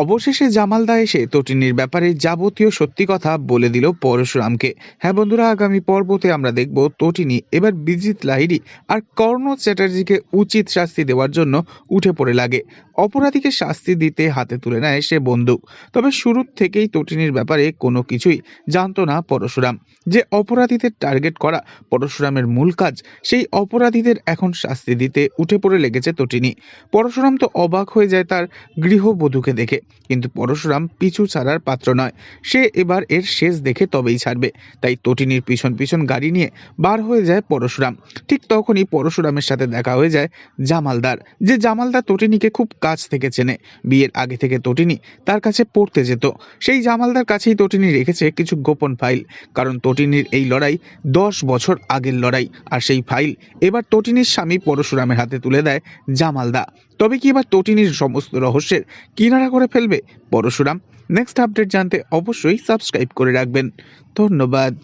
অবশেষে জামালদা এসে তটিনীর ব্যাপারে যাবতীয় সত্যি কথা বলে দিল পরশুরামকে। হ্যাঁ বন্ধুরা, আগামী পর্বতে আমরা দেখব তটিনী এবার বিজিত লাহিড়ী আর কর্ণ চ্যাটার্জিকে উচিত শাস্তি দেওয়ার জন্য উঠে পড়ে লাগে। অপরাধীকে শাস্তি দিতে হাতে তুলে নেয় সে বন্দুক। তবে শুরুর থেকেই তটিনীর ব্যাপারে কোনো কিছুই জানতো না পরশুরাম। যে অপরাধীদের টার্গেট করা পরশুরামের মূল কাজ, সেই অপরাধীদের এখন শাস্তি দিতে উঠে পড়ে লেগেছে তটিনী। পরশুরাম তো অবাক হয়ে যায় তার গৃহবধূকে দেখে। কিন্তু পরশুরাম পিছু ছাড়ার পাত্র নয়। সে এবার এর শেষ দেখে তবেই ছাড়বে। তাই তটিনীর পিছন পিছন গাড়ি নিয়ে বার হয়ে যায় পরশুরাম। ঠিক তখনই পরশুরামের সাথে দেখা হয়ে যায় জামালদার, যে জামালদার তটিনীকে খুব কাছ থেকে চেনে। বিয়ের আগে থেকে তটিনী তার কাছে পড়তে যেত। সেই জামালদার কাছেই তটিনী রেখেছে কিছু গোপন ফাইল, কারণ তটিনীর এই লড়াই দশ বছর আগের লড়াই। আর সেই ফাইল এবার তটিনীর স্বামী পরশুরামের হাতে তুলে দেয় জামালদা। তবে কি এবার তটিনীর সমস্ত রহস্যের কিনারা করে ফেলবে? পরশুরাম নেক্সট আপডেট জানতে অবশ্যই সাবস্ক্রাইব করে রাখবেন। ধন্যবাদ।